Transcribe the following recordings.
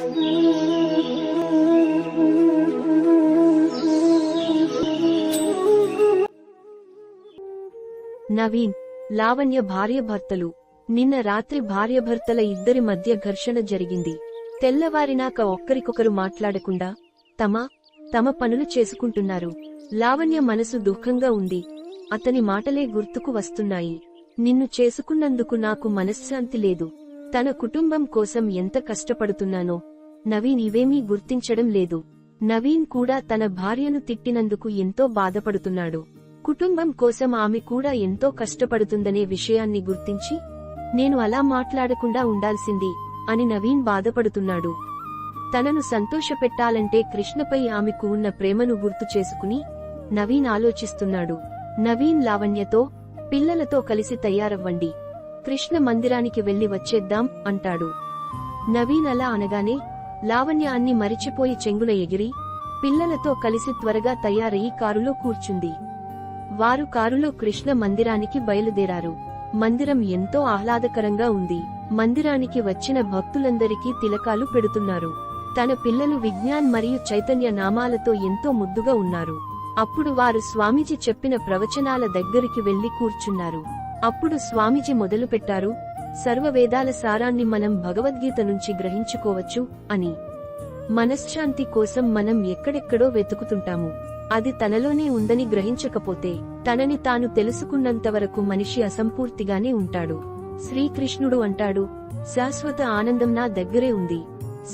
నవీన్ లావణ్య భార్యభర్తలు నిన్న రాత్రి భార్యభర్తల ఇద్దరి మధ్య ఘర్షణ జరిగింది. తెల్లవారినాక ఒక్కరికొకరు మాట్లాడకుండా తమ తమ పనులు చేసుకుంటున్నారు. లావణ్య మనసు దుఃఖంగా ఉంది. అతని మాటలే గుర్తుకు వస్తున్నాయి. నిన్ను చేసుకున్నందుకు నాకు మనశ్శాంతి లేదు. తన కుటుంబం కోసం ఎంత కష్టపడుతున్నానో. నవీన్ ఇవేమీ గుర్తించడం లేదు. నవీన్ కూడా తన భార్యను తిట్టినందుకు ఎంతో బాధపడుతున్నాడు. కుటుంబం కోసం ఆమె కూడా ఎంతో కష్టపడుతుందనే విషయాన్ని గుర్తించి నేను అలా మాట్లాడకుండా ఉండాల్సింది అని నవీన్ బాధపడుతున్నాడు. తనను సంతోషపెట్టాలంటే కృష్ణపై ఆమెకు ఉన్న ప్రేమను గుర్తు చేసుకుని నవీన్ ఆలోచిస్తున్నాడు. నవీన్ లావణ్యతో పిల్లలతో కలిసి తయారవ్వండి. కృష్ణ మందిరానికి వెళ్ళి వచ్చేద్దాం అంటాడు. నవీన్ అలా అనగానే లావణ్య అన్ని మరిచిపోయి చెంగున ఎగిరి పిల్లలతో కలిసి త్వరగా తయారయ్యి కారులో కూర్చుంది. వారు కారులో కృష్ణ మందిరానికి బయలుదేరారు. మందిరం ఎంతో ఆహ్లాదకరంగా ఉంది. మందిరానికి వచ్చిన భక్తులందరికీ తిలకాలు పెడుతున్నారు. తన పిల్లలు విజ్ఞాన్ మరియు చైతన్య నామాలతో ఎంతో ముద్దుగా ఉన్నారు. అప్పుడు వారు స్వామీజీ చెప్పిన ప్రవచనాల దగ్గరికి వెళ్ళి కూర్చున్నారు. అప్పుడు స్వామీజీ మొదలుపెట్టారు సర్వవేదాల సారాన్ని మనం భగవద్గీత నుంచి గ్రహించుకోవచ్చు అని. మనశ్శాంతి కోసం మనం ఎక్కడెక్కడో వెతుకుతుంటాము. అది తనలోనే ఉందని గ్రహించకపోతే తనని తాను తెలుసుకున్నంతవరకు మనిషి అసంపూర్తిగానే ఉంటాడు. శ్రీకృష్ణుడు అంటాడు శాశ్వత ఆనందం నా దగ్గరే ఉంది.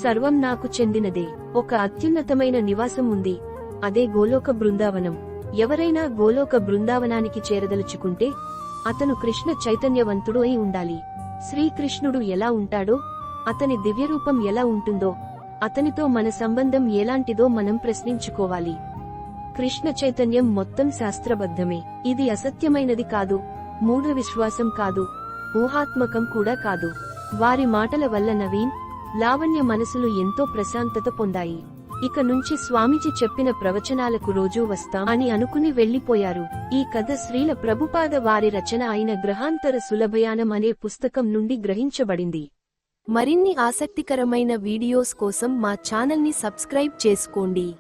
సర్వం నాకు చెందినదే. ఒక అత్యున్నతమైన నివాసం ఉంది. అదే గోలోక బృందావనం. ఎవరైనా గోలోక బృందావనానికి చేరదలుచుకుంటే అతను కృష్ణ చైతన్యవంతుడు అయి ఉండాలి. శ్రీకృష్ణుడు ఎలా ఉంటాడో అతని దివ్యరూపం ఎలా ఉంటుందో అతనితో మన సంబంధం ఎలాంటిదో మనం ప్రశ్నించుకోవాలి. కృష్ణ చైతన్యం మొత్తం శాస్త్రబద్ధమే. ఇది అసత్యమైనది కాదు మూఢ విశ్వాసం కాదు ఊహాత్మకం కూడా కాదు. వారి మాటల వల్ల నవీన్ లావణ్య మనసులు ఎంతో ప్రశాంతత పొందాయి. ఇక నుంచి స్వామిజీ చెప్పిన ప్రవచనాలకు రోజూ వస్తాం అని అనుకుని వెళ్ళిపోయారు ఈ కథ శ్రీల ప్రభుపాద వారి రచన అయిన గ్రహాంతర సులభయానం అనే పుస్తకం నుండి గ్రహించబడింది. మరిన్ని ఆసక్తికరమైన వీడియోస్ కోసం మా ఛానల్ని సబ్స్క్రైబ్ చేసుకోండి.